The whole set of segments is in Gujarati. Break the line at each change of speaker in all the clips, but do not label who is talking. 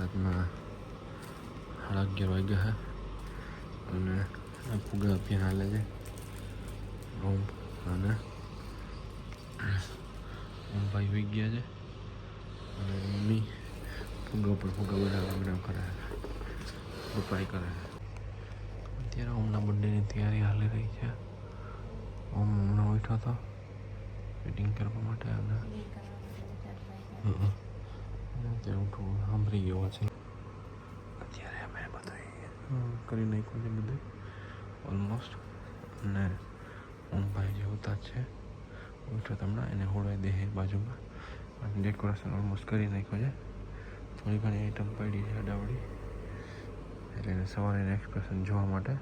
રાતના સાડા અગિયાર વાગ્યા છે અને ફુગા અભિયાન હાલે છે ઓમ અને ભાઈ વી ગયા છે અને મમ્મી ફુગા ઉપર ફુગા બનાવવા બનાવ કરે ઉપાય કરે અત્યારે ઓમના બર્થડેની તૈયારી હાલી રહી છે ઓમ હમણાં ઉઠ્યો હતો ફિટિંગ કરવા માટે અને હમ. અને સાંભળી ગયો છે અત્યારે અમે બધું કરી નાખ્યું છે બધું. ઓલમોસ્ટ અને ઓમભાઈ જે હોતા છે. ઉઠો તમને એને હોળાઈ દે બાજુમાં. ડેકોરેશન ઓલમોસ્ટ કરી નાખ્યું છે. થોડી ઘણી આઈટમ પડી છે અડાવડી એટલે સવારે એક્સપ્રેશન જોવા માટે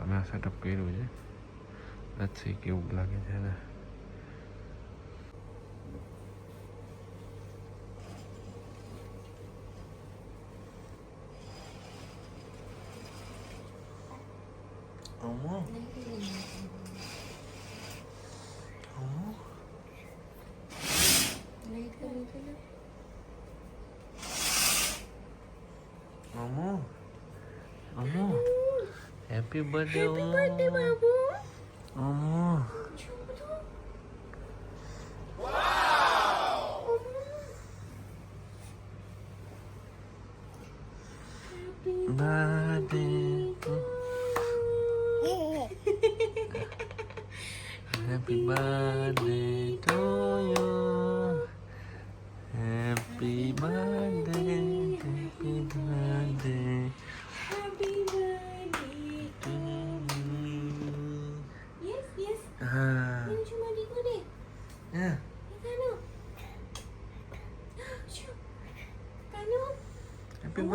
અમે આ સેટઅપ કર્યું છે. લચ્છી કેવું લાગે છે ¿Cómo? ¿Cómo? Happy birthday, Happy birthday,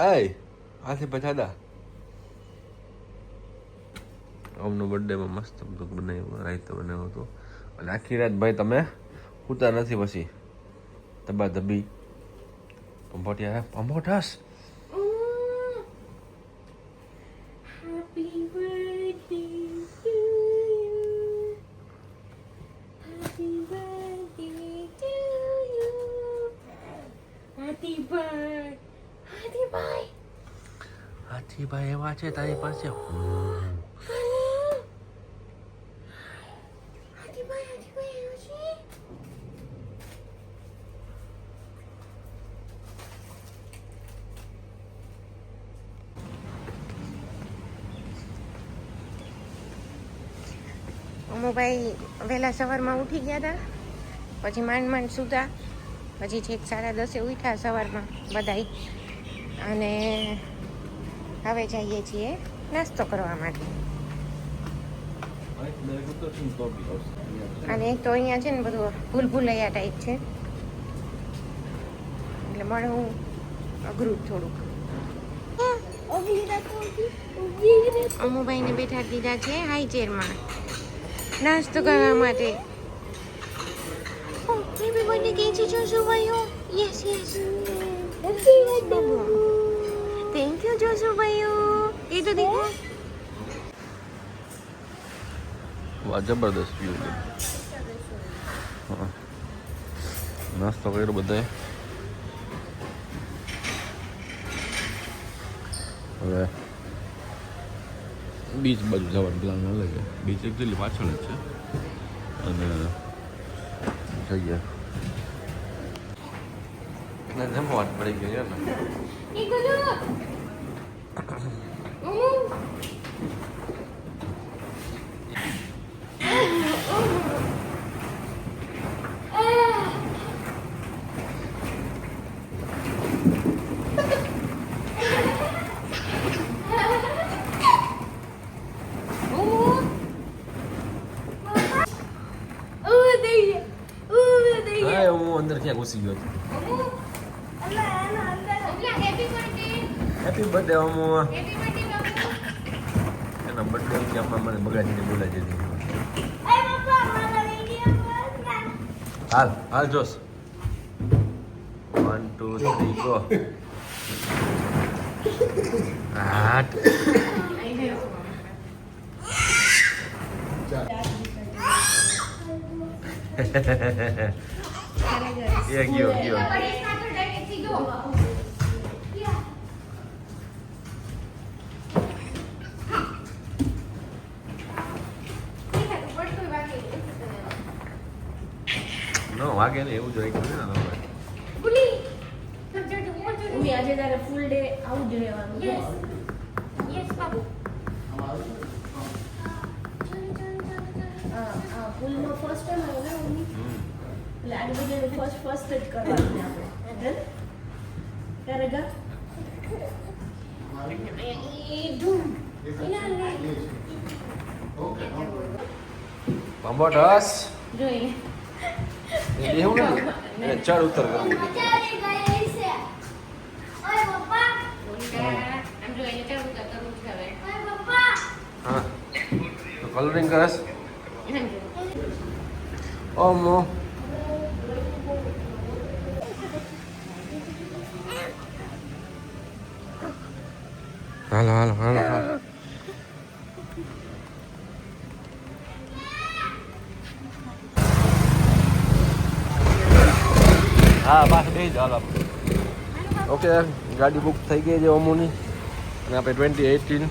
Hey, હાથી પછાડા ઓમનો બર્થડેમાં મસ્ત બધું બનાવ્યું રાયતો બનાવ્યો હતો. અને આખી રાત ભાઈ તમે સૂતા નથી પછી. દબા ધબી. પંપોટિયા પંપોટાસ હાથીભાઈ એવા છે તારી પાસે.
ભાઈ વહેલા સવારમાં ઉઠી ગયા હતા પછી માંડ માંડ સૂતા. પછી છેક સાડા દસે ઉઠ્યા સવારમાં બધાય. અને હવે જઈએ છીએ નાસ્તો કરવા માટે. અને એક તો અહીંયા છે ને બધું ભૂલ ભૂલૈયા ટાઈપ છે. એટલે મળવું અઘરું જ થોડુંક. અમુભાઈને બેઠા દીધા છે હાઈ ચેરમાં નાસ્તો કરવા માટે. બેબી બર્થડે કહે છે જોશુ ભાઈઓ યસ યસ થેન્ક યુ જોશુ ભાઈઓ એ તો દેખો
વાહ જબરદસ્ત વ્યૂ છે. હા. નાસ્તો કર્યો બધાએ. હવે બીચ બાજુ જવાનું પ્લાન હાલે છે. બીચ એકચ્યુઅલી પાછળ જ છે. અને જઈએ. જમવાનું જમવા પડી ગઈ છે ને?
એ ગુલુ ઓમો Oh, there you. Oh, there you.
Hi, હું અંદર ક્યાં ઘૂસી ગયો હતો હેપી બર્થડે અમુ એના બર્થડે કે આમાં મને બગાડીને બોલાવી દીધી. હાલ હાલ જોશ. વન ટુ થ્રી ગો આઠ એ ગયો ગયો. વાગે ને એવું જોઈ ગયું ને હવે.
આજે તારે ફૂલ ડે આવું જ રહેવાનું. છે. આ આ ફૂલમાં ફર્સ્ટ ટાઈમ આવ્યો ને ઉમી
હમ.
એટલે આજે બધાને ફર્સ્ટ ફર્સ્ટ જ કરવાનું આપણે. હે? ત્યારે ગા?
પંબોટસ
જોઈએ.
એ બેહું ને એને ચડ ઉતર કરવું. હા. તો કલરિંગ કરસ? ઓમો. હાલો હાલો હાલો હાલો. હા બસ બે જ હાલો ઓકે ગાડી બુક થઈ ગઈ છે ઓમોની અને આપણે ટ્વેન્ટી એટીન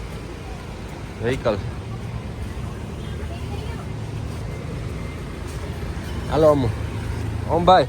વ્હીકલ હાલો અમુ. ઓમ ભાઈ.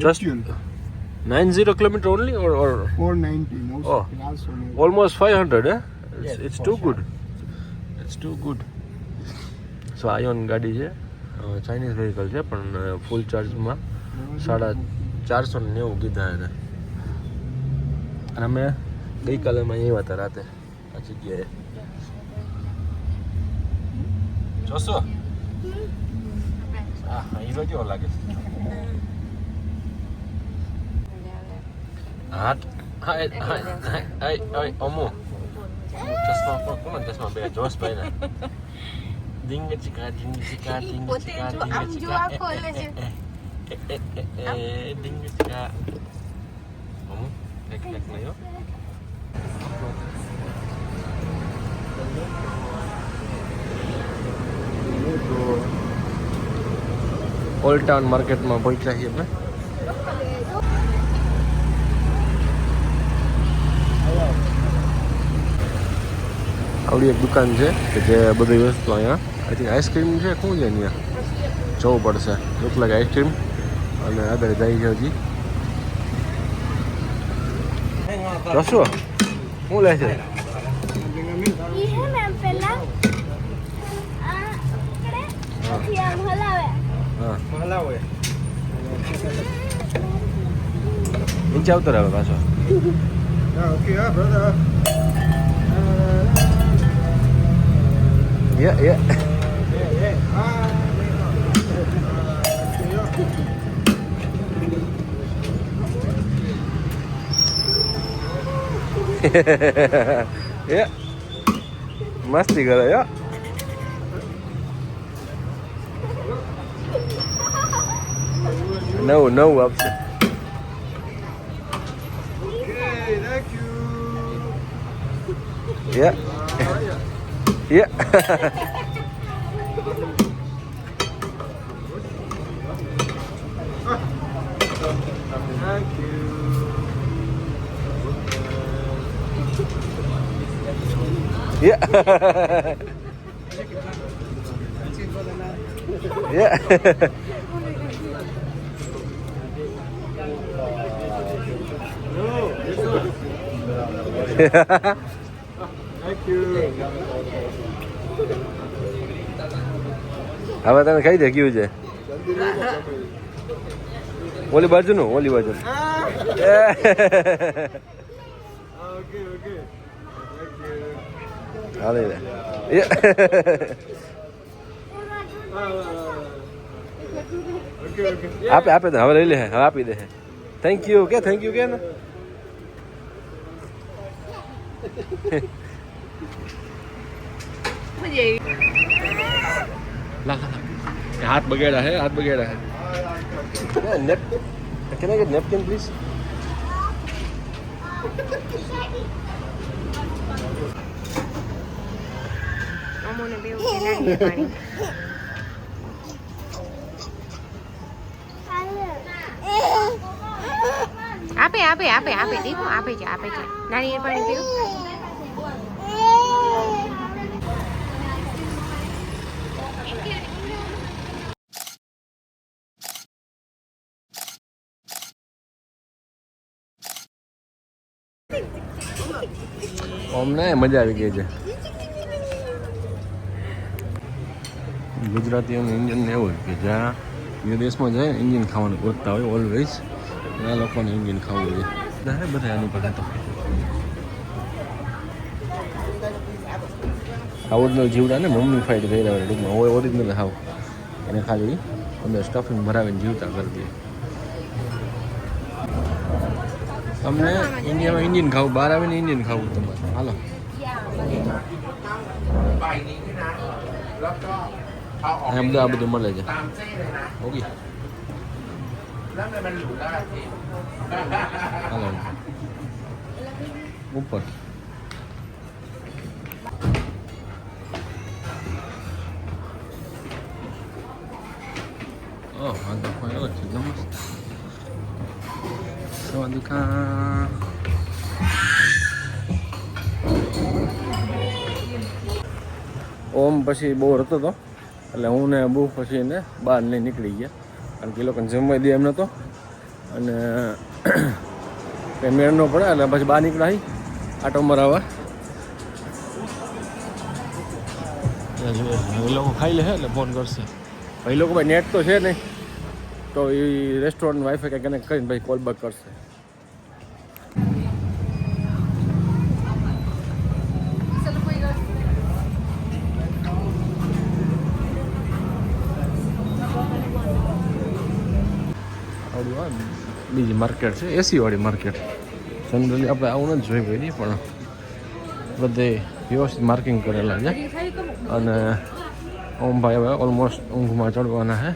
Just Actual. 90 kilometer only, or, or
490 no
Oh.
shipping also
almost five hundred? Eh? It's,
Yes,
it's
for
too
sure.
good. It's too good. so ion ગાડી છે ચાઇનીઝ વ્હીકલ છે પણ ફૂલ ચાર્જમાં સાડા ચારસો ને નેવું કીધા એને અને અમે ગઈકાલે માં આવ્યા હતા રાતે આ જગ્યાએ જોશો હા હીરો કેવો લાગે છે હા હા એ- હા અમુ ચશ્મા પણ કોણ ચશ્મા બે જોશ ભાઈ ને ડીંગ ચીકા ડીંગ ચીકા ડીંગ ચીકા ડીંગ ચીકા ડીંગ ચીકા અમુ એક એક હો ઓલ્ડ ટાઉન માર્કેટમાં પહોંચ્યા છીએ અમે આવડી એક દુકાન છે કે જે બધી વસ્તુ અહીંયા. આઈ થિંક આઈસ્ક્રીમ છે શું છે અહીંયા? જવું પડશે. લુક લાગે આઈસ્ક્રીમ. અને આગળ જાય છે હજી. જશો શું લે છે?
હા હે ને આમ પેલા. આ પકડે, પછી હલાવે.
હા. નીચે
Yeah, yeah. yeah, yeah. yeah.
मस्त ही करा No, no ups.
Okay, thank you.
Yeah. Yeah.
Yeah. yeah.
હવે તને કઈ દે કેવું છે ઓલી બાજુનું, ઓલી બાજુ. હાલે રે. આપે આપે હવે લઈ લે, હવે આપી દે થેન્ક યુ કે થેન્ક યુ કે ને હાથ બગેડા હે હાથ બગેડા હે. Can I get napkin please
અમોને બેવું છે પાણી. આપે આપે આપે આપે દીકુ આપે છે આપે છે. નારિયેળ પાણી પીવું?
અમને મજા આવી ગઈ છે. ગુજરાતીઓનું ઇન્ડિયન ને એવું કે જ્યાં વિદેશમાં જાય ઇન્જિન ખાવાનું ગોતતા હોય ઓલવેઝ આ લોકોને ઇન્જિન ખાવું જોઈએ. ત્યારે બધા આની પાસે તો. ઓરિજિનલ જીવડા ને મમ્મી ફાઈટ થઈ રહ્યા હોય ટૂંકમાં ઓરિજિનલ હાવ. એને ખાલી અંદર સ્ટફિંગ ભરાવીને જીવતા કરી દે તમને ઇન્ડિયામાં ઇન્ડિયન ખાવું બહાર આવીને ઇન્ડિયન ખાવું તમારે. હાલો. અહીંયા બધું આ બધું મળે છે. ઓકે હાલો. ઉપર. Oh, ada Sawadika. ઓમ પછી બહુ રતો હતો એટલે હું ને બહુ પછી એને બહાર લઈ નીકળી ગયા. કારણ કે એ લોકોને જમવા દે એમ નતો. અને કંઈ મેળ ન પડે એટલે પછી બહાર નીકળાય. આટો મરાવા. એ લોકો ખાઈ લે એટલે ફોન કરશે. ભાઈ લોકો ભાઈ નેટ તો છે નહીં. તો એ રેસ્ટોરન્ટ વાઈફાઈ કંઈ કનેક્ટ કરીને ભાઈ કોલ બેક કરશે. બીજી માર્કેટ છે એસીવાળી માર્કેટ જનરલી આપણે આવું નથી જોઈ કોઈ પણ બધે વ્યવસ્થિત માર્કિંગ કરેલા છે. અને ઓમભાઈ હવે ઓલમોસ્ટ ઊંઘમાં ચડવાના હે.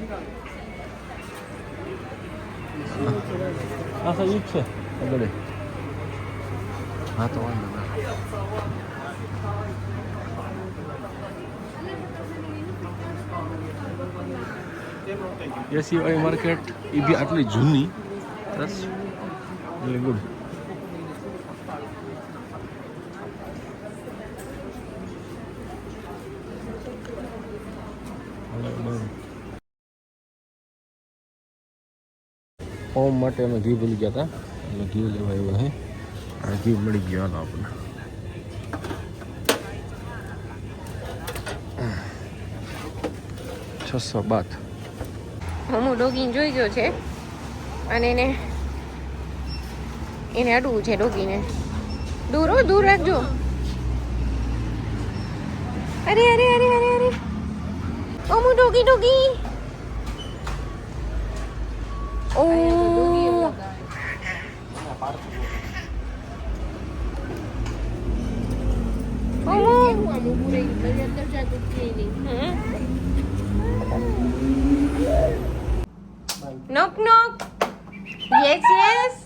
હા સર છે. આગળ હા તો વાંધો ના. માર્કેટ એ બી આટલી જૂની. બસ એટલે ગુડ હોમ માટે અમે ઘી ભૂલી ગયા હતા. એટલે ઘી લેવા આવ્યો હે. આ ઘી મળી ગયો હતો આપણને છસો બાત
હું ડોગીને જોઈ ગયો છે. અને એને એને અડવું છે ડોગીને. દૂર હો દૂર રાખજો. અરે અરે અરે અરે અરે. ઓમુ doggy doggy. O. Knock knock. Yes, yes.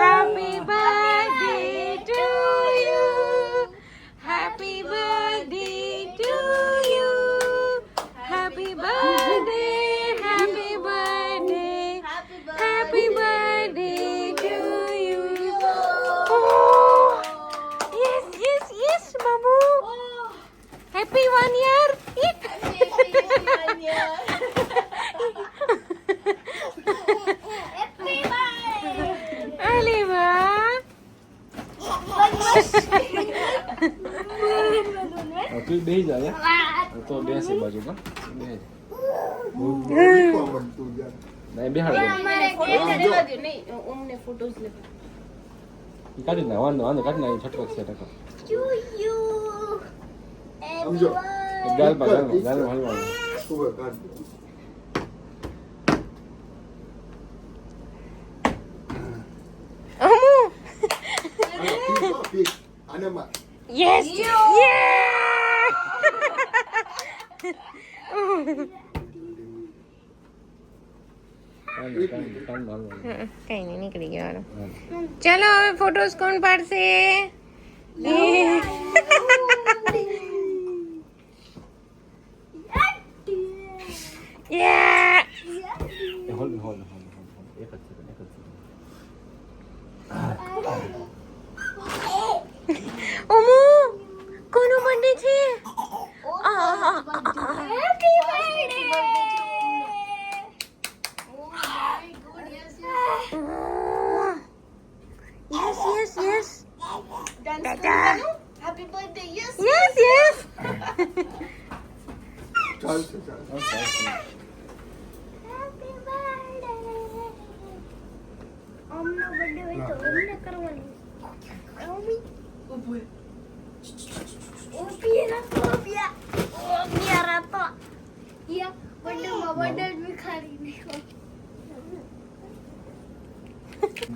Happy birthday to you. Happy birthday to you. Happy birthday. Happy birthday. Happy birthday to you. Oh, yes, yes, yes, Babu. Happy one year.
Happy birthday
તું બેસી જા તો બેસે બાજુ કા? બે નહીં બેહાડ દે.
ફોટોસ લે
કાઢી ના વાંધો વાંધો કાઢી ના છટકો છે ટકો.
સમજો.
ગાલ પર ગાલ પર ગાલ પર
કાઢ
અમુ! યસ કઈ નહીં નીકળી ગયો ચાલો હવે ફોટોસ કોણ પાડશે Yeah!
એ હોલ્ડ હોલ્ડ હોલ્ડ હોલ્ડ એક જ સેકન્ડ એક જ સેકન્ડ
અમુ કોનો બર્થડે છે
Happy birthday.
Yes yes yes
Happy birthday. Yes.
Yes yes
ચાલશે ચાલશે
Happy birthday. અમનો birthday હોય તો અમને કરવાનું. અમી. ઊભી રાખો, ઊભી. ઊભી રાખો. યા, birthday માં birthday જ વિખારી નાખ્યો.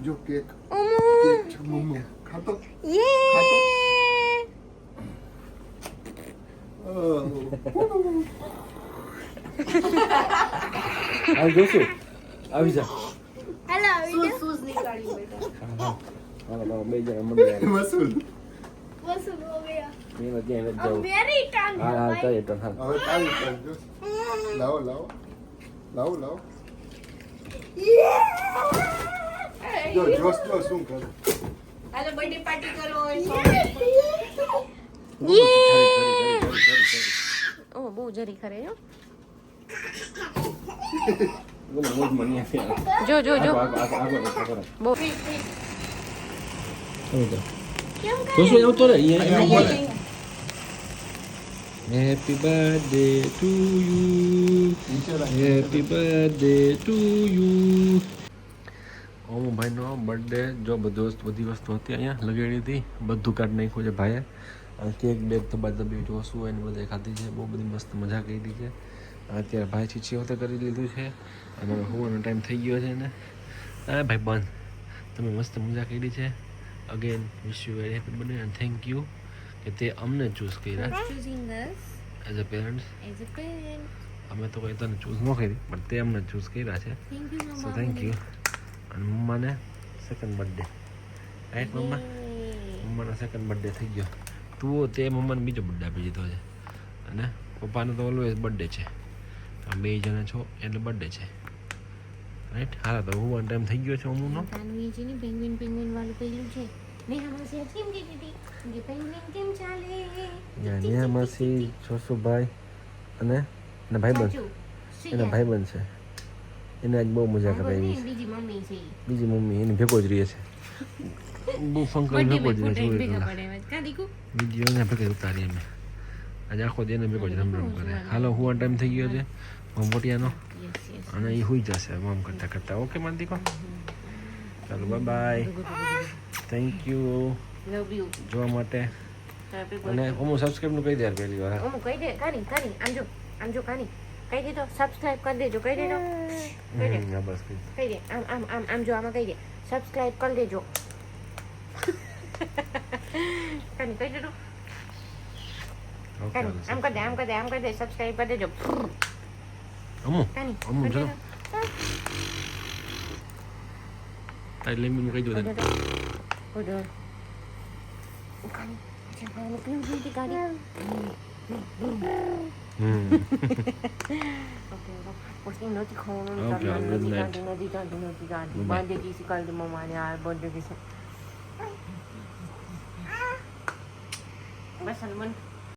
જો કેક.
અમુ
કેક છે મમ્મી. ખાતો?
યે.
હાલ જોશું? આવી જા.
હેલો આવી જા
શૂઝ નીકાળી બેટા
હા હાલો બાબા બે જણા મંડી
વસૂલ.
વસૂલ હો ગયા. અમેરિકન
હા હા હા
હવે લાવો લાવો. લાવો લાવો. જો જોશ જો શું કરે
હાલો બર્થડે પાર્ટી કરો
યે ઓ બહુ જરી ખરે જો
બોલો મોજ મની આપી
જો જો જો
આગો આગો આગો આગો
બહુ
જોશું આવતો રે અહીંયા happy birthday to you happy birthday to you ઓમો ભાઈનો બર્થડે જો બધું વસ્તુ બધી વસ્તુ હતી અહીંયા લગાડી હતી. બધું કાઢ નાખ્યું છે ભાઈએ. અને કેક બેગ ધબાધબી જોશું હોય ને બધે ખાધી છે. બહુ બધી મસ્ત મજા કરી છે અત્યારે ભાઈ છીછી વખતે કરી લીધું છે. અને હવે હોવાનો ટાઈમ થઈ ગયો છે ને હા ભાઈ બંધ. તમે મસ્ત મજા કરી છે. Again wish you very happy બને એન્ડ થેન્ક યુ કે તે અમને ચૂઝ કર્યા. એઝ અ પેરેન્ટ્સ
એઝ
અમે તો કોઈ તને ચૂઝ ન કરી પણ તે અમને ચૂઝ કર્યા છે. સો થેન્ક યુ અને મમ્માને સેકન્ડ બર્થડે રાઈટ મમ્મા? મમ્માનો સેકન્ડ બર્થડે થઈ ગયો. તું તે મમ્માને બીજો બર્થડે આપી દીધો છે. અને પપ્પાનો તો ઓલવેઝ બર્થડે છે. આ બે જણા છો એટલે બર્થડે છે. રાઈટ હા તો હું ટાઈમ થઈ ગયો છે અમુનો
તાનવીજીની પેંગ્વિન પેંગ્વિન વાળું પેલું છે. કેમ પેંગ્વિન કેમ ચાલે?
ન્યા માસી જોશુભાઈ અને ભાઈબંધ. એના ભાઈબંધ છે. એને આજ બહુ મજા કરાવી
બીજી મમ્મી છે.
બીજી મમ્મી એને ભેગો જ રહે છે. બહુ ફંકલ ભેગો જ રહે છે
ભેગા પડે કા દીકુ?
વીડિયો એના ભેગા ઉતારી અમે. આજે આખો દિન એને ભેગો જ રમ રમ કરે હાલો હું ટાઈમ થઈ ગયો છે.
મમ્મોટિયાનો.
અને એ હોઈ જશે હવે આમ કરતા કરતા. ઓકે માન દીકો ચાલો બાય બાય થેન્ક યુ. જોવા માટે. અને. હું સબસ્ક્રાઈબનું કહી દે પહેલી વાર
ઓમો કહી દે. કાની કાની આમ જો આમ જો કાની. કહી દે તો સબસ્ક્રાઇબ કરી દેજો કહી દેજો કહી દે
હમ, હા બસ કહી
કહી દે આમ આમ આમ આમ જો આમાં કહી દે સબસ્ક્રાઇબ કરી દેજો કાની કહી દેજો
ઓકે
કાની આમ કરી દે આમ કરી દે આમ કરી દે સબસ્ક્રાઇબ કરી દેજો
અમુ
કાની
અમુ
કરી
ચલો
દેજો.
એટલે મેં કહી દઉં
કરી દેજો. કરી દેજો. કાની અચ્છા, કાની પીવું જોઈએ કાની Tapos emoji ko.
Okay,
I'll
good night.
Emoji, emoji,
emoji, emoji.
Birthday ki si kaldi mama